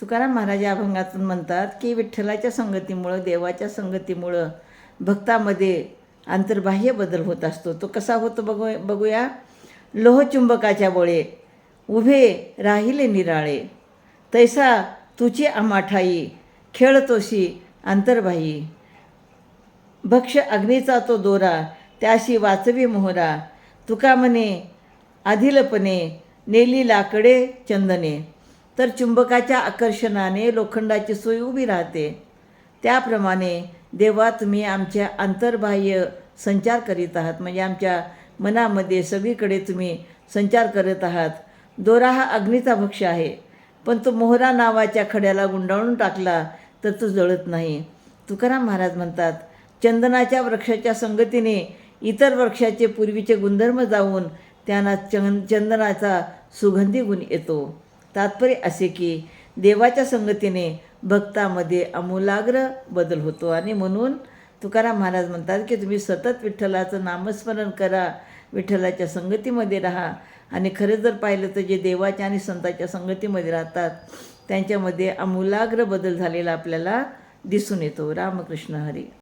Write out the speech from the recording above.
तुकाराम महाराज या अभंगातून म्हणतात की विठ्ठलाच्या संगतीमुळं देवाच्या संगतीमुळं भक्तामध्ये आंतरबाह्य बदल होत असतो. तो कसा होतो बघू बघूया. लोहचुंबकाच्या बोळे उभे राहिले निराळे. तैसा तुची आमाठाई खेळतोशी आंतरबाही. भक्ष अग्नीचा तो दोरा त्याशी वाचवी मोहरा. तुका म्हणे आधिलपणे नेली लाकडे चंदने. तर चुंबकाच्या आकर्षणाने लोखंडाची सोय उभी राहते. त्याप्रमाणे देवा तुम्ही आमच्या आंतरबाह्य संचार करीत आहात. म्हणजे आमच्या मनामध्ये सगळीकडे तुम्ही संचार करत आहात. दोरा हा अग्नीचा भक्ष आहे. पण तो मोहरा नावाच्या खड्याला गुंडाळून टाकला तर तो जळत नाही. तुकाराम महाराज म्हणतात चंदनाच्या वृक्षाच्या संगतीने इतर वृक्षाचे पूर्वीचे गुणधर्म जाऊन त्यांना चंद चंदनाचा सुगंधी गुण येतो. तात्पर्य असे की देवाच्या संगतीने भक्तामध्ये आमूलाग्र बदल होतो. आणि म्हणून तुकाराम महाराज म्हणतात की तुम्ही सतत विठ्ठलाचं नामस्मरण करा विठ्ठलाच्या संगतीमध्ये राहा. आणि खरं जर पाहिलं तर जे देवाच्या आणि संतांच्या संगतीमध्ये राहतात त्यांच्यामध्ये आमूलाग्र बदल झालेला आपल्याला दिसून येतो. रामकृष्ण हरी.